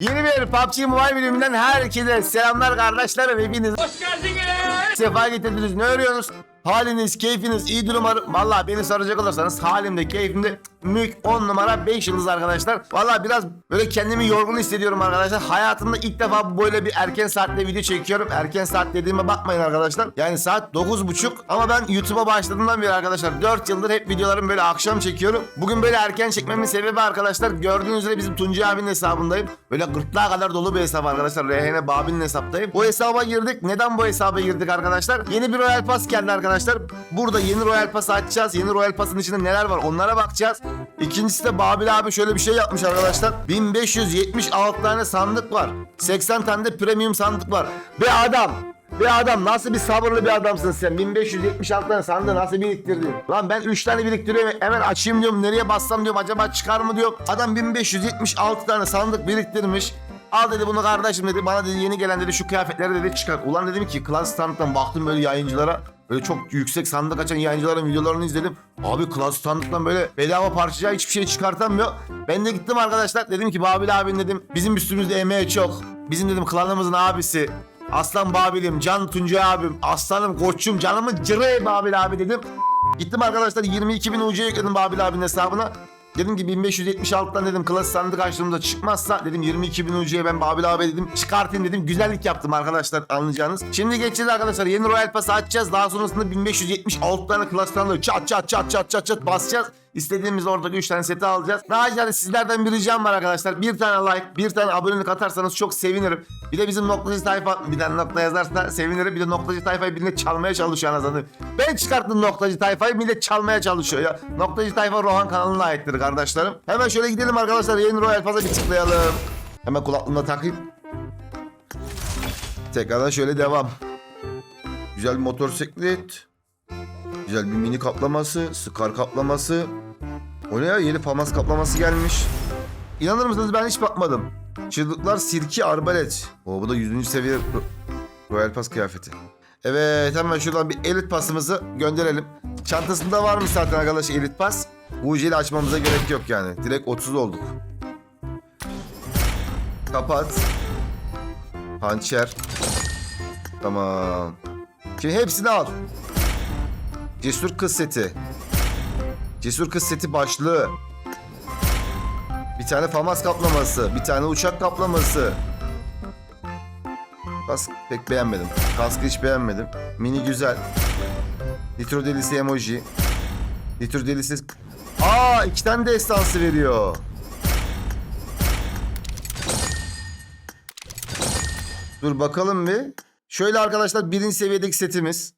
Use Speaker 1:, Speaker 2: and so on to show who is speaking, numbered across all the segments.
Speaker 1: Yeni bir PUBG Mobile bölümünden herkese selamlar kardeşlerim hepiniz.
Speaker 2: Hoş geldiniz.
Speaker 1: Sefa getirdiniz. Ne arıyorsunuz? Haliniz, keyfiniz iyidir umarım. Valla beni soracak olursanız halimde, keyfimde mük 10 numara 5 yıldız arkadaşlar. Valla biraz böyle kendimi yorgun hissediyorum arkadaşlar. Hayatımda ilk defa böyle bir erken saatte video çekiyorum. Erken saat dediğime bakmayın arkadaşlar. Yani saat 9.30 ama ben YouTube'a başladığımdan beri arkadaşlar 4 yıldır hep videolarımı böyle akşam çekiyorum. Bugün böyle erken çekmemin sebebi arkadaşlar gördüğünüz üzere bizim Tuncay abinin hesabındayım. Böyle gırtlağa kadar dolu bir hesap arkadaşlar. Rehene Babi'nin hesaptayım. Bu hesaba girdik. Neden bu hesaba girdik arkadaşlar? Yeni bir Royal Pass geldi arkadaşlar. Burada yeni Royal Pass açacağız. Yeni Royal Pass'ın içinde neler var onlara bakacağız. İkincisi de Babil abi şöyle bir şey yapmış arkadaşlar. 1576 tane sandık var. 80 tane de premium sandık var. Be adam! Be adam nasıl bir sabırlı bir adamsın sen? 1576 tane sandığı nasıl biriktirdin? Lan ben 3 tane biriktiriyorum. Hemen açayım diyorum. Nereye bassam diyorum. Acaba çıkar mı diyorum. Adam 1576 tane sandık biriktirmiş. Al dedi bunu kardeşim dedi. Bana dedi yeni gelen dedi şu kıyafetleri dedi çıkar. Ulan dedim ki Klas Stand'dan baktım böyle yayıncılara. Böyle çok yüksek sandık açan yayıncıların videolarını izledim. Abi Klas Stand'dan böyle bedava parçaya hiçbir şey çıkartamıyor. Ben de gittim arkadaşlar. Dedim ki Babil abin dedim. Bizim üstümüzde emeği çok. Bizim dedim klanımızın abisi. Aslan Babil'im, Can Tuncay abim, aslanım, koçum, canımın cırı Babil abi dedim. Gittim arkadaşlar 22 bin UC yükledim Babil abinin hesabına. Dedim ki 1576'dan dedim klas sandık açtığımda çıkmazsa dedim 22 bin UC'ye ben Babil abi dedim çıkartayım dedim. Güzellik yaptım arkadaşlar anlayacağınız. Şimdi geçeceğiz arkadaşlar yeni Royal Pass açacağız. Daha sonrasında 1576 tane klas sandığı çat çat çat çat çat çat basacağız. İstediğimiz oradaki 3 tane seti alacağız. Daha sizlerden bir ricam var arkadaşlar. Bir tane like, bir tane abonelik atarsanız çok sevinirim. Bir de bizim noktacı tayfa bir tane nokta yazarsa sevinirim. Bir de noktacı tayfayı birine çalmaya çalışıyor anasını. Ben çıkarttım noktacı tayfayı millet çalmaya çalışıyor ya. Noktacı tayfa Rohan kanalına aittir kardeşlerim. Hemen şöyle gidelim arkadaşlar. Yeni Royal Pass'a bir tıklayalım. Hemen kulaklığımda takayım. Tekrardan şöyle devam. Güzel bir motosiklet. Güzel bir mini kaplaması. Scar kaplaması. O ne ya? Yeni famas kaplaması gelmiş. İnanır mısınız ben hiç bakmadım. Çığlıklar sirki arbalet. O bu da 100. seviye Ro- Royal Pass kıyafeti. Evet hemen şuradan bir elit pasımızı gönderelim. Çantasında varmış zaten arkadaş elit pas. UC'li açmamıza gerek yok yani. Direkt 30 olduk. Kapat. Hançer. Tamam. Şimdi hepsini al. Cesur kız seti. Cesur kız seti başlığı. Bir tane famas kaplaması. Bir tane uçak kaplaması. Kask pek beğenmedim. Kaskı hiç beğenmedim. Mini güzel. Nitro delisi emoji. Nitro delisi... Aa iki tane de estansı veriyor. Dur bakalım bir. Şöyle arkadaşlar birinci seviyedeki setimiz.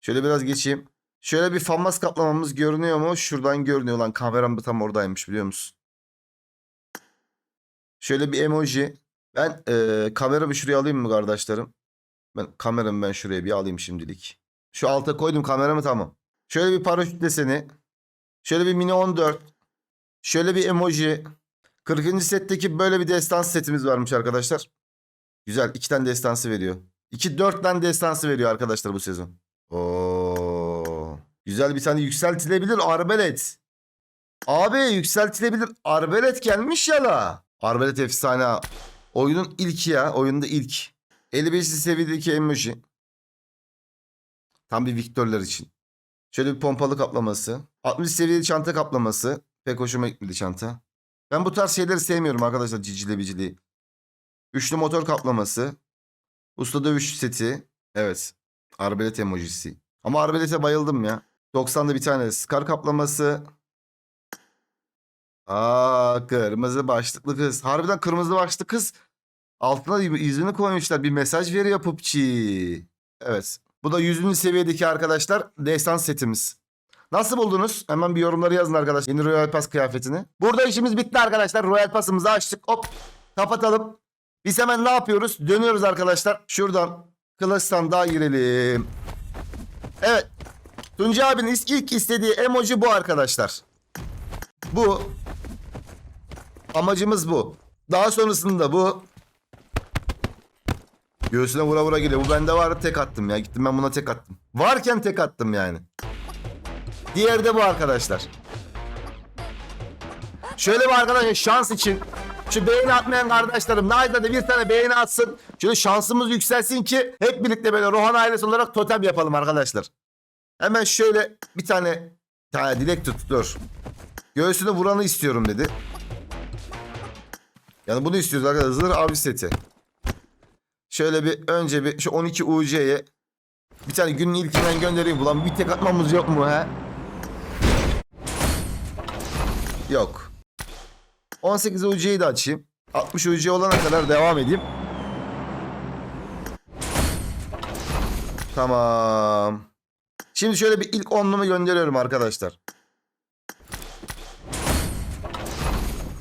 Speaker 1: Şöyle biraz geçeyim. Şöyle bir famas kaplamamız görünüyor mu? Şuradan görünüyor lan. Kameram tam oradaymış biliyor musun? Şöyle bir emoji. Ben eee kameramı şuraya alayım mı kardeşlerim? Ben kameramı ben şuraya bir alayım şimdilik. Şu alta koydum kameramı tamam. Şöyle bir paraşüt deseni. Şöyle bir mini 14. Şöyle bir emoji. 40. setteki böyle bir destans setimiz varmış arkadaşlar. Güzel. iki tane destansı veriyor. 2 4 tane destansı veriyor arkadaşlar bu sezon. Oo. Güzel bir tane yükseltilebilir arbelet. Abi yükseltilebilir arbelet gelmiş ya la. Arbelet efsane. Oyunun ilk ya. Oyunda ilk. 55. seviyedeki emoji. Tam bir Victor'lar için. Şöyle bir pompalı kaplaması. 60 seviyeli çanta kaplaması. Pek hoşuma gitmedi çanta. Ben bu tarz şeyleri sevmiyorum arkadaşlar cicili bicili. Üçlü motor kaplaması. Usta dövüş seti. Evet. Arbelet emojisi. Ama arbelete bayıldım ya. 90'da bir tane Scar kaplaması. Aa kırmızı başlıklı kız. Harbiden kırmızı başlıklı kız. Altına yüzünü koymuşlar. Bir mesaj veriyor PUBG. Evet. Bu da 100. seviyedeki arkadaşlar destan setimiz. Nasıl buldunuz? Hemen bir yorumları yazın arkadaşlar. Yeni Royal Pass kıyafetini. Burada işimiz bitti arkadaşlar. Royal Pass'ımızı açtık. Hop. Kapatalım. Biz hemen ne yapıyoruz? Dönüyoruz arkadaşlar. Şuradan Clash sandığa girelim. Evet. Tuncay abinin ilk istediği emoji bu arkadaşlar. Bu. Amacımız bu. Daha sonrasında bu. Göğsüne vura vura geliyor. Bu bende var tek attım ya. Gittim ben buna tek attım. Varken tek attım yani. Diğeri de bu arkadaşlar. Şöyle bir arkadaşlar şans için Şu beğeni atmayan kardeşlerim Nayda da bir tane beğeni atsın. Şöyle şansımız yükselsin ki hep birlikte böyle Rohan ailesi olarak totem yapalım arkadaşlar. Hemen şöyle bir tane tane dilek tutuyor. Göğsüne vuranı istiyorum dedi. Yani bunu istiyoruz arkadaşlar. Zırh avcı seti. Şöyle bir önce bir şu 12 UC'ye bir tane günün ilkinden göndereyim. Ulan bir tek atmamız yok mu he? Yok. 18 UC'yi de açayım. 60 UC olana kadar devam edeyim. Tamam. Şimdi şöyle bir ilk onlumu gönderiyorum arkadaşlar.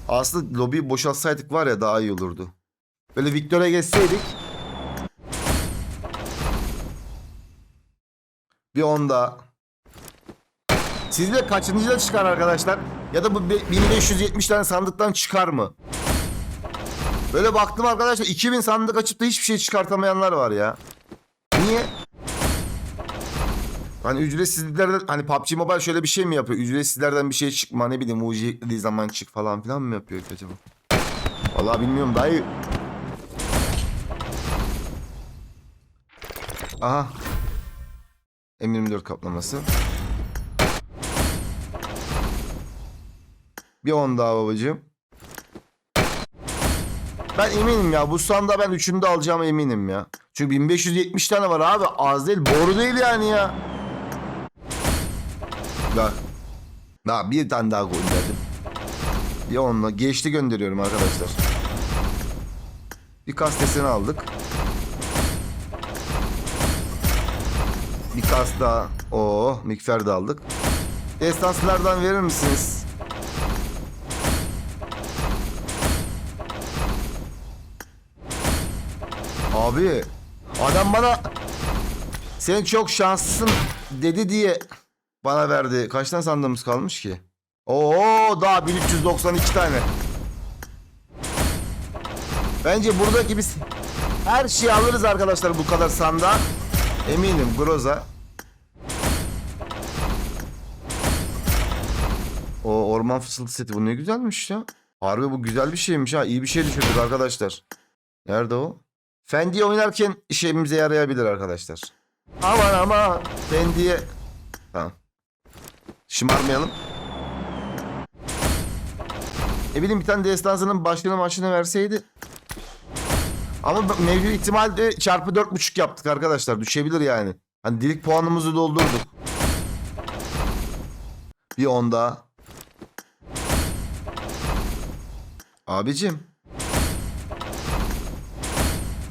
Speaker 1: Aslında lobiyi boşaltsaydık var ya daha iyi olurdu. Böyle Victor'a geçseydik. Bir onda. Sizde kaçıncıda çıkar arkadaşlar? Ya da bu be- 1570 tane sandıktan çıkar mı? Böyle baktım arkadaşlar 2000 sandık açıp da hiçbir şey çıkartamayanlar var ya. Niye? Hani ücretsizlerden hani PUBG Mobile şöyle bir şey mi yapıyor? Ücretsizlerden bir şey çıkma ne bileyim ucu eklediği zaman çık falan filan mı yapıyor acaba? Vallahi bilmiyorum dayı. Aha. M24 kaplaması. Bir 10 daha babacığım. Ben eminim ya bu sanda ben üçünü de alacağıma eminim ya. Çünkü 1570 tane var abi az değil boru değil yani ya. Bak. Daha bir tane daha gönderdim. Bir onunla geçti gönderiyorum arkadaşlar. Bir kastesini aldık. Bir kas daha. Oo, mikser de aldık. Destanslardan verir misiniz? Abi adam bana sen çok şanslısın dedi diye bana verdi. Kaç tane sandığımız kalmış ki? Oo daha 1392 tane. Bence buradaki biz her şeyi alırız arkadaşlar bu kadar sandığa. Eminim Groza. O orman fısıltı seti bu ne güzelmiş ya. Harbi bu güzel bir şeymiş ha. İyi bir şey düşürdük arkadaşlar. Nerede o? Fendi'yi oynarken işimize yarayabilir arkadaşlar. Aman ama Fendi'ye... Tamam. Şımarmayalım. E bileyim bir tane destansının başlığını başlığını verseydi. Ama mevcut ihtimalde çarpı dört buçuk yaptık arkadaşlar. Düşebilir yani. Hani dilik puanımızı doldurduk. Bir on daha. Abicim.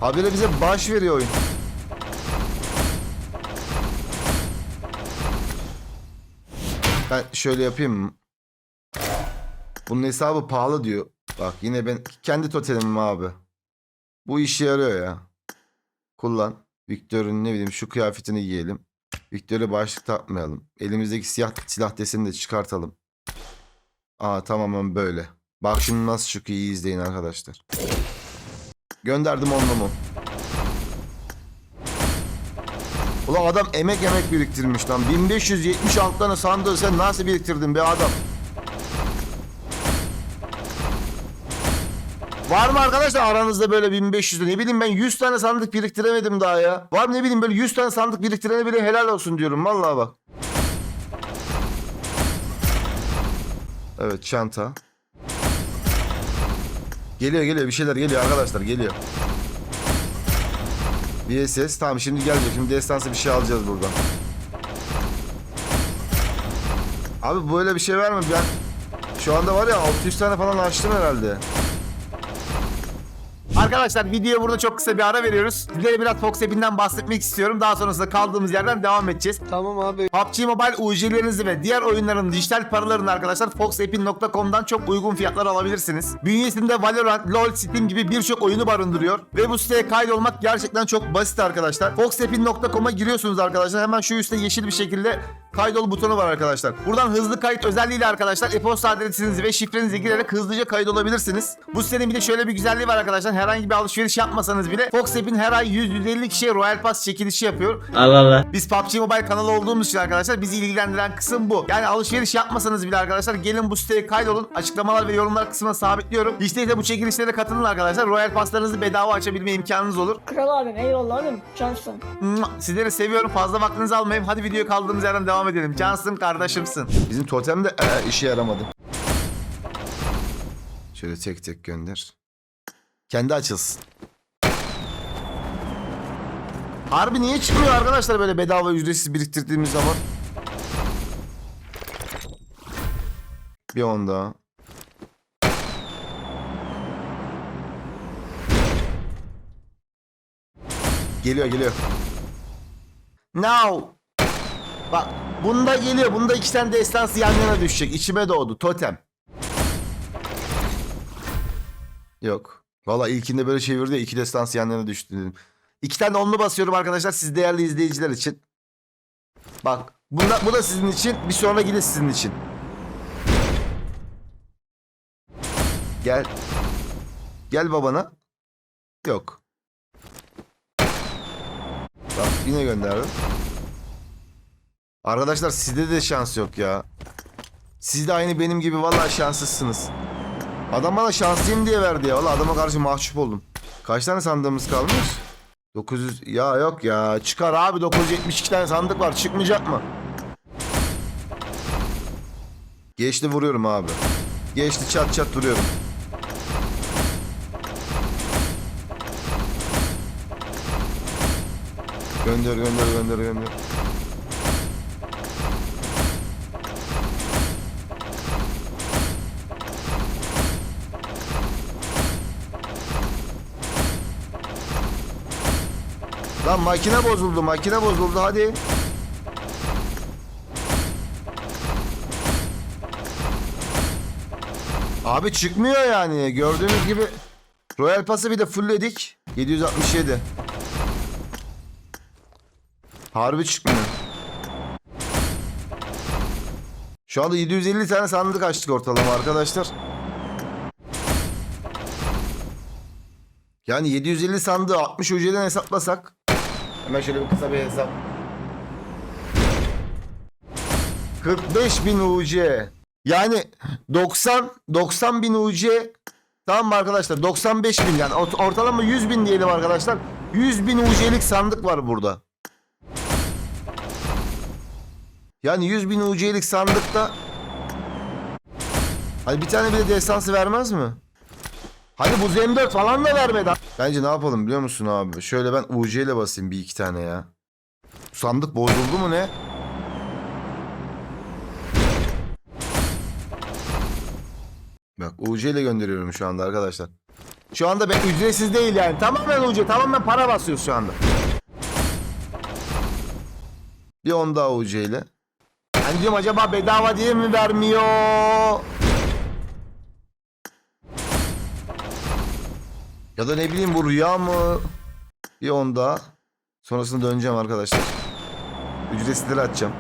Speaker 1: Habire bize baş veriyor oyun. Ben şöyle yapayım mı? Bunun hesabı pahalı diyor. Bak yine ben kendi totemim abi. Bu işe yarıyor ya. Kullan. Victor'un ne bileyim şu kıyafetini giyelim. Victor'a başlık takmayalım. Elimizdeki siyah silah deseni de çıkartalım. Aa tamamen böyle. Bak şimdi nasıl çıkıyor iyi izleyin arkadaşlar. Gönderdim onlumu. Ulan adam emek emek biriktirmiş lan. 1576 tane sandığı sen nasıl biriktirdin be adam? Var mı arkadaşlar aranızda böyle 1500 ne bileyim ben 100 tane sandık biriktiremedim daha ya. Var mı ne bileyim böyle 100 tane sandık biriktirene bile helal olsun diyorum vallahi bak. Evet çanta. Geliyor geliyor bir şeyler geliyor arkadaşlar geliyor. VSS tamam şimdi gelecek. Şimdi destansı bir şey alacağız buradan. Abi böyle bir şey var mı? Ben şu anda var ya 600 tane falan açtım herhalde. Arkadaşlar videoya burada çok kısa bir ara veriyoruz. Sizlere biraz Fox App'inden bahsetmek istiyorum. Daha sonrasında kaldığımız yerden devam edeceğiz.
Speaker 2: Tamam abi.
Speaker 1: PUBG Mobile UC'lerinizi ve diğer oyunların dijital paralarını arkadaşlar foxappin.com'dan çok uygun fiyatlar alabilirsiniz. Bünyesinde Valorant, LoL, Steam gibi birçok oyunu barındırıyor. Ve bu siteye kaydolmak gerçekten çok basit arkadaşlar. foxappin.com'a giriyorsunuz arkadaşlar. Hemen şu üstte yeşil bir şekilde kaydol butonu var arkadaşlar. Buradan hızlı kayıt özelliğiyle arkadaşlar e-posta adresinizi ve şifrenizi girerek hızlıca kaydolabilirsiniz. Bu sitenin bir de şöyle bir güzelliği var arkadaşlar. Herhangi bir alışveriş yapmasanız bile Fox App'in her ay 100-150 kişiye Royal Pass çekilişi yapıyor.
Speaker 2: Allah Allah.
Speaker 1: Biz PUBG Mobile kanalı olduğumuz için arkadaşlar bizi ilgilendiren kısım bu. Yani alışveriş yapmasanız bile arkadaşlar gelin bu siteye kaydolun. Açıklamalar ve yorumlar kısmına sabitliyorum. Hiç değilse bu çekilişlere katılın arkadaşlar. Royal Pass'larınızı bedava açabilme imkanınız olur.
Speaker 3: Kral abim eyvallah abim. Cansın.
Speaker 1: Mua! Sizleri seviyorum. Fazla vaktinizi almayayım. Hadi videoya kaldığımız yerden devam edelim. Cansın kardeşimsin. Bizim totem de ee, işe yaramadı. Şöyle tek tek gönder. Kendi açılsın. Harbi niye çıkmıyor arkadaşlar böyle bedava ücretsiz biriktirdiğimiz zaman? Bir on daha. Geliyor geliyor. Now. Bak bunda geliyor. Bunda iki tane destansı yan yana düşecek. İçime doğdu. Totem. Yok. Valla ilkinde böyle çevirdi ya iki destansı yan yana düştü dedim. İki tane onlu basıyorum arkadaşlar siz değerli izleyiciler için. Bak bunda, bu da sizin için bir sonra gide sizin için. Gel. Gel babana. Yok. Bak yine gönderdim. Arkadaşlar sizde de şans yok ya. Siz de aynı benim gibi vallahi şanssızsınız. Adam bana şanslıyım diye verdi ya. Vallahi adama karşı mahcup oldum. Kaç tane sandığımız kalmış? 900 ya yok ya çıkar abi 972 tane sandık var çıkmayacak mı? Geçti vuruyorum abi. Geçti çat çat vuruyorum. Gönder gönder gönder gönder. Lan makine bozuldu makine bozuldu hadi. Abi çıkmıyor yani gördüğünüz gibi. Royal Pass'ı bir de fullledik. 767. Harbi çıkmıyor. Şu anda 750 tane sandık açtık ortalama arkadaşlar. Yani 750 sandığı 60 UC'den hesaplasak. Hemen şöyle bir kısa bir hesap. 45 bin UC. Yani 90 90 bin UC Tamam mı arkadaşlar? 95 bin yani Ort- ortalama 100 bin diyelim arkadaşlar. 100 bin UC'lik sandık var burada. Yani 100 bin UC'lik sandıkta Hadi bir tane bile destansı vermez mi? Hadi bu M4 falan da vermedi. Bence ne yapalım biliyor musun abi? Şöyle ben UC ile basayım bir iki tane ya. Sandık bozuldu mu ne? Bak UC ile gönderiyorum şu anda arkadaşlar. Şu anda ben ücretsiz değil yani. Tamamen UC, tamamen para basıyoruz şu anda. Bir 10 daha UC ile. Ben diyorum acaba bedava diye mi vermiyor? Ya da ne bileyim bu rüya mı? Bir 10 daha. Sonrasında döneceğim arkadaşlar. Ücretsizleri açacağım.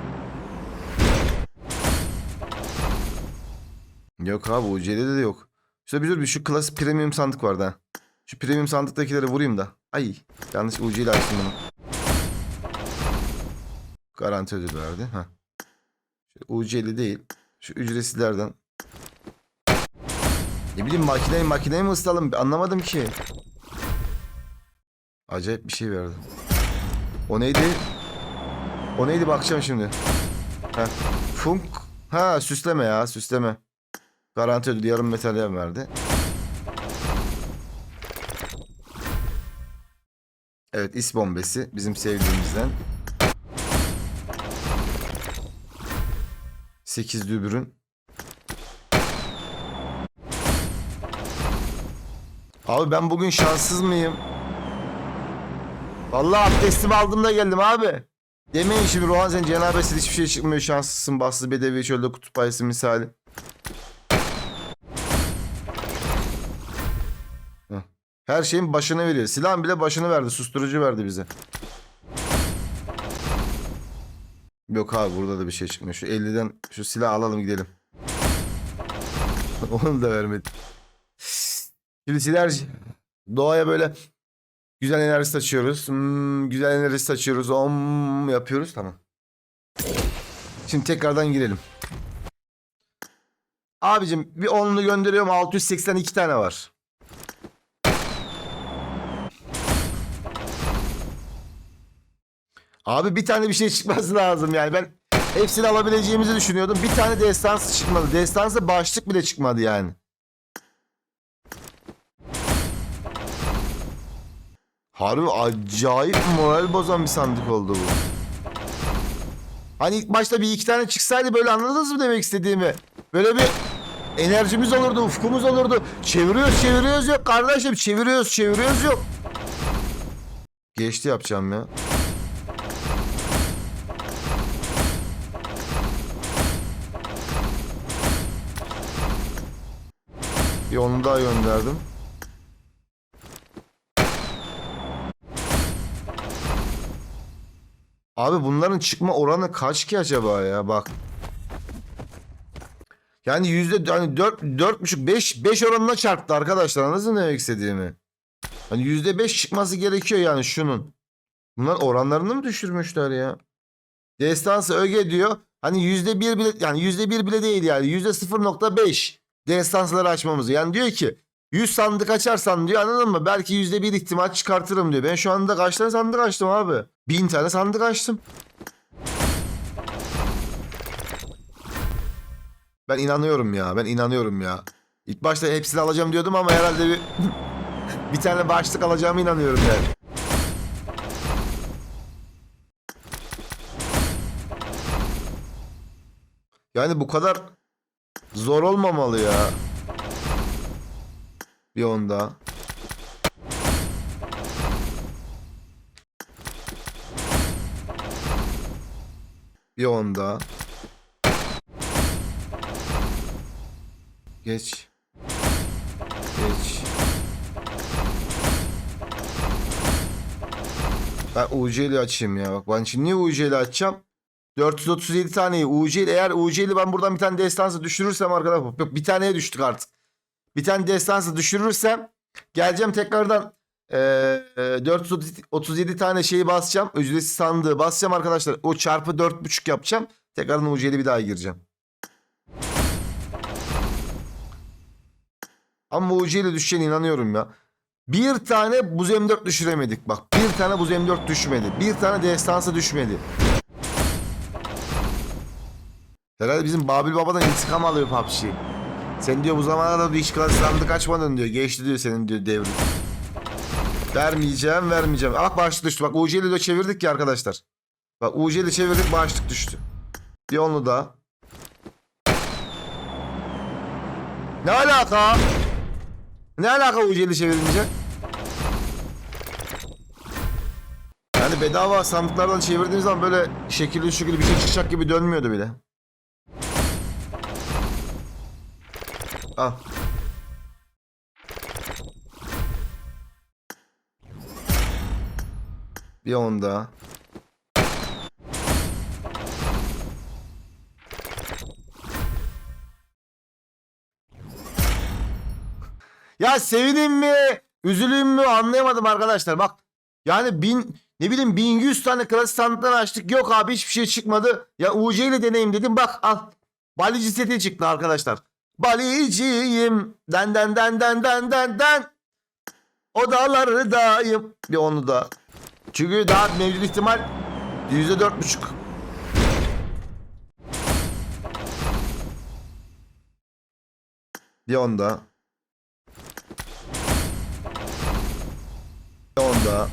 Speaker 1: Yok abi UC'de de yok. İşte bir dur bir şu klasik premium sandık vardı ha. Şu premium sandıktakileri vurayım da. Ay yanlış UC ile açtım bunu. Garanti ödül verdi. Ha. UC'li değil. Şu ücretsizlerden. Ne bileyim makineyi makineyi mi ısıtalım anlamadım ki. Acayip bir şey verdi. O neydi? O neydi bakacağım şimdi. Ha. Funk. Ha süsleme ya süsleme. Garanti ödülü yarım metalyen verdi. Evet is bombesi bizim sevdiğimizden. 8 dübürün. Abi ben bugün şanssız mıyım? Vallahi abdestimi aldım da geldim abi. Demeyin şimdi Rohan sen cenabesiz hiçbir şey çıkmıyor şanslısın bassız bedevi çölde kutup ayısı misali. Her şeyin başını veriyor. Silahın bile başını verdi. Susturucu verdi bize. Yok abi burada da bir şey çıkmıyor. Şu 50'den şu silah alalım gidelim. Onu da vermedi. Şimdi sinerji. Doğaya böyle güzel enerji saçıyoruz. Hmm, güzel enerji saçıyoruz. Om yapıyoruz. Tamam. Şimdi tekrardan girelim. Abicim bir onlu gönderiyorum. 682 tane var. Abi bir tane bir şey çıkması lazım yani. Ben hepsini alabileceğimizi düşünüyordum. Bir tane destansı çıkmadı. Destansı başlık bile çıkmadı yani. Harbi acayip moral bozan bir sandık oldu bu. Hani ilk başta bir iki tane çıksaydı böyle anladınız mı demek istediğimi? Böyle bir enerjimiz olurdu, ufkumuz olurdu. Çeviriyoruz, çeviriyoruz yok kardeşim. Çeviriyoruz, çeviriyoruz yok. Geçti yapacağım ya. Bir onu daha gönderdim. Abi bunların çıkma oranı kaç ki acaba ya bak. Yani yüzde hani dört, dört buçuk, beş, beş oranına çarptı arkadaşlar. Anladınız mı demek istediğimi? Hani yüzde beş çıkması gerekiyor yani şunun. Bunlar oranlarını mı düşürmüşler ya? Destansı öge diyor. Hani yüzde bir bile yani yüzde bir bile değil yani yüzde 0.5 destansları açmamızı. Yani diyor ki 100 sandık açarsan diyor anladın mı? Belki yüzde bir ihtimal çıkartırım diyor. Ben şu anda kaç tane sandık açtım abi? Bin tane sandık açtım. Ben inanıyorum ya. Ben inanıyorum ya. İlk başta hepsini alacağım diyordum ama herhalde bir bir tane başlık alacağımı inanıyorum yani. Yani bu kadar zor olmamalı ya. Bir onda. Bir onda. Geç. Geç. Ben UC ile açayım ya. Bak ben şimdi niye UC ile açacağım? 437 taneyi UC ile eğer UC ile ben buradan bir tane destansı düşürürsem arkadaşlar bir taneye düştük artık. Bir tane destansı düşürürsem geleceğim tekrardan eee, e, 437 tane şeyi basacağım. Ücretsiz sandığı basacağım arkadaşlar. O çarpı 4.5 yapacağım. Tekrardan UC'li bir daha gireceğim. Ama UC'li düşeceğine inanıyorum ya. Bir tane buz M4 düşüremedik bak. Bir tane buz M4 düşmedi. Bir tane destansı düşmedi. Herhalde bizim Babil Baba'dan intikam alıyor PUBG. Sen diyor bu zamana kadar hiç sandık açmadın diyor. Geçti diyor senin diyor devrin. Vermeyeceğim vermeyeceğim. Bak başlık düştü. Bak UC'li de çevirdik ya arkadaşlar. Bak UC'li çevirdik başlık düştü. Bir onu daha. Ne alaka? Ne alaka UC'li çevirince? Yani bedava sandıklardan çevirdiğimiz zaman böyle şekilli şekilli bir şey çıkacak gibi dönmüyordu bile. Al. Bir on daha. Ya sevineyim mi? Üzüleyim mi? Anlayamadım arkadaşlar. Bak yani bin ne bileyim 1100 tane klasik sandıklar açtık. Yok abi hiçbir şey çıkmadı. Ya UC ile deneyim dedim. Bak al. Balici seti çıktı arkadaşlar. Baliciyim. Den den den den den den den. Odalardayım. Bir onu da. Çünkü daha mevcut ihtimal yüzde dört buçuk. Bir onda. Bir onda.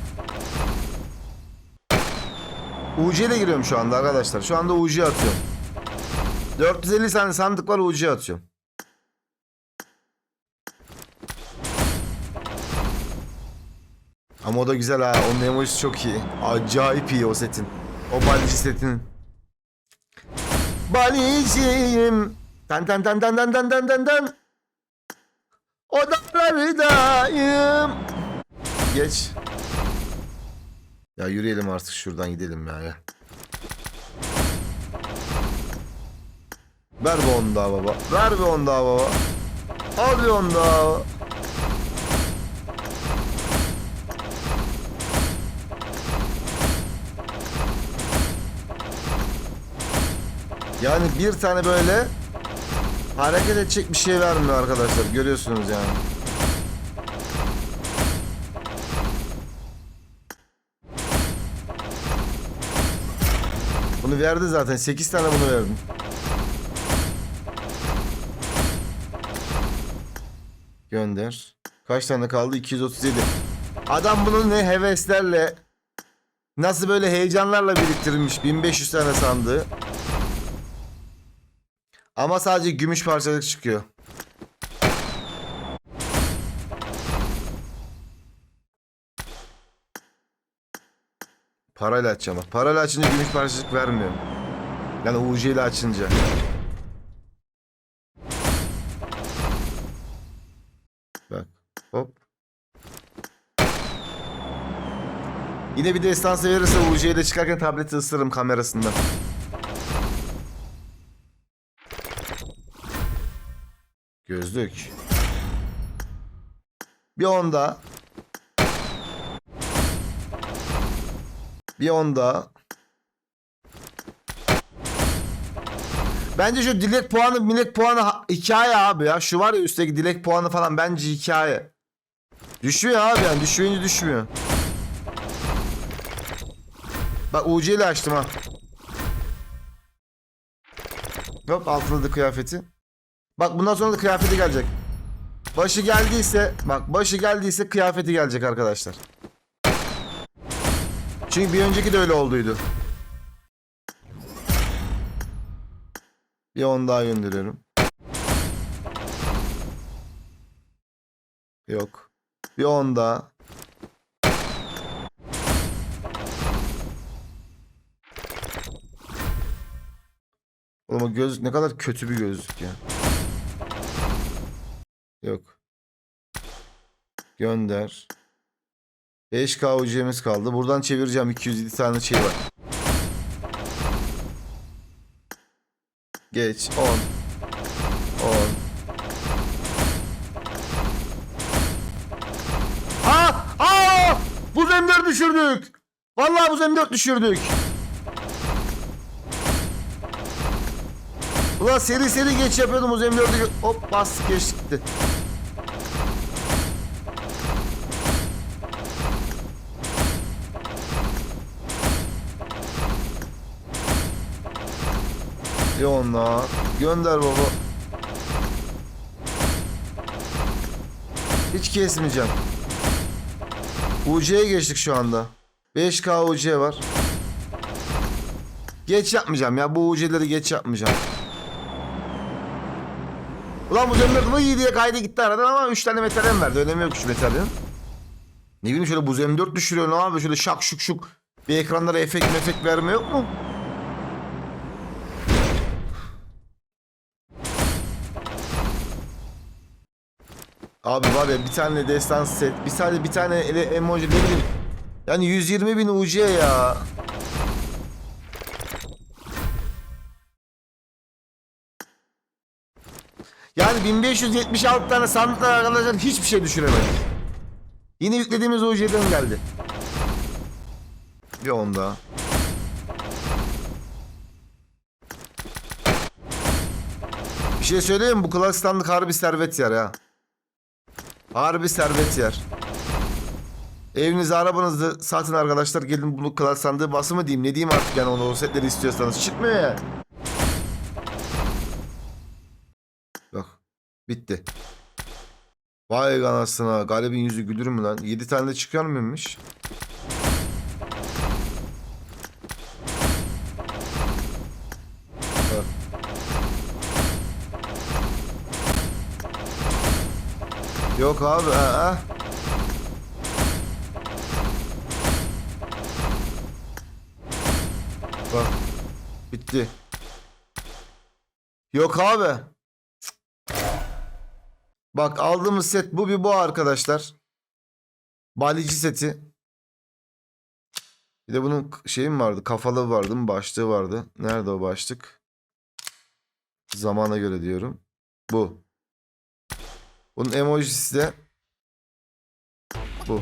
Speaker 1: UC ile giriyorum şu anda arkadaşlar. Şu anda UC atıyorum. 450 tane sandık var UC atıyorum. Ama o da güzel ha. Onun emojisi çok iyi. Acayip iyi o setin. O balici setinin. Baliciyim. Ten ten ten ten ten ten ten ten ten. Odalardayım. Geç. Ya yürüyelim artık şuradan gidelim ya. ya. Ver bir on daha baba. Ver bir on daha baba. Al bir on Yani bir tane böyle hareket edecek bir şey vermiyor arkadaşlar. Görüyorsunuz yani. Bunu verdi zaten. 8 tane bunu verdim. Gönder. Kaç tane kaldı? 237. Adam bunu ne heveslerle nasıl böyle heyecanlarla biriktirmiş 1500 tane sandığı. Ama sadece gümüş parçalık çıkıyor. Parayla açacağım. bak. Parayla açınca gümüş parçacık vermiyor. Yani UC ile açınca. Bak. Hop. Yine bir destansı verirse UC'ye de çıkarken tableti ısırırım kamerasından. Gözlük. Bir onda. Bir onda. Bence şu dilek puanı millet puanı hikaye abi ya. Şu var ya üstteki dilek puanı falan bence hikaye. Düşüyor abi yani düşmeyince düşmüyor. Bak UC ile açtım ha. Hop altında da kıyafeti. Bak bundan sonra da kıyafeti gelecek. Başı geldiyse bak başı geldiyse kıyafeti gelecek arkadaşlar. Çünkü bir önceki de öyle olduydu. Bir on daha gönderiyorum. Yok. Bir on daha. Oğlum o gözlük ne kadar kötü bir gözlük ya. Yok. Gönder. 5K UC'miz kaldı. Buradan çevireceğim. 207 tane şey var. Geç. 10. 10. Aa! Aa! Bu M4 düşürdük. Vallahi bu M4 düşürdük. Ulan seri seri geç yapıyordum M4'ü. gö- Hop bas geç gitti. Bir onunla. Gönder baba. Hiç kesmeyeceğim. UC'ye geçtik şu anda. 5K UC var. Geç yapmayacağım ya. Bu UC'leri geç yapmayacağım. Ulan bu M4 iyi diye kaydı gitti aradan ama 3 tane metalem verdi. Önemi yok şu metalin. Ne bileyim şöyle buz M4 düşürüyor ne abi şöyle şak şuk şuk. Bir ekranlara efekt mefekt verme yok mu? Abi var ya bir tane destan set, bir tane bir tane emoji ne bileyim. Yani 120 bin UC ya. Yani 1576 tane sandıklar arkadaşlar hiçbir şey düşüremedik. Yine yüklediğimiz UC'den geldi. Bir on daha. Bir şey söyleyeyim mi? Bu klas sandık harbi servet yer ya. Harbi servet yer. Evinizi arabanızı satın arkadaşlar gelin bunu klas sandığı bası mı diyeyim ne diyeyim artık yani onu o setleri istiyorsanız çıkmıyor ya. Bak bitti. Vay anasına garibin yüzü gülür mü lan? 7 tane de çıkıyor muymuş? Yok abi ha. Bak. Bitti. Yok abi. Bak aldığımız set bu bir bu arkadaşlar. Balici seti. Bir de bunun şeyi mi vardı? Kafalı vardı mı? Başlığı vardı. Nerede o başlık? Zamana göre diyorum. Bu. Bunun emojisi de bu.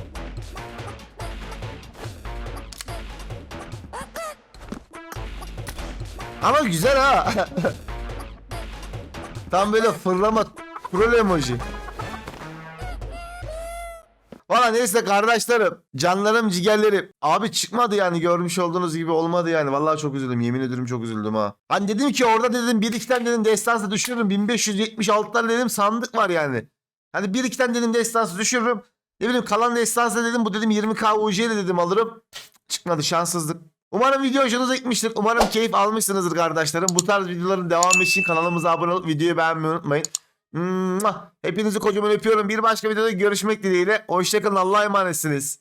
Speaker 1: Ama güzel ha. Tam böyle fırlama troll emoji. Valla neyse kardeşlerim, canlarım, ciğerlerim. Abi çıkmadı yani görmüş olduğunuz gibi olmadı yani. Vallahi çok üzüldüm. Yemin ederim çok üzüldüm ha. Hani dedim ki orada dedim bir iki tane dedim destansı düşürürüm. 1576'lar dedim sandık var yani. Hani bir iki tane dedim destansı düşürürüm. Ne bileyim kalan destansı dedim bu dedim 20k UC ile dedim alırım. Çıkmadı şanssızlık. Umarım video hoşunuza gitmiştir. Umarım keyif almışsınızdır kardeşlerim. Bu tarz videoların devamı için kanalımıza abone olup videoyu beğenmeyi unutmayın. Hepinizi kocaman öpüyorum. Bir başka videoda görüşmek dileğiyle. Hoşçakalın. Allah'a emanetsiniz.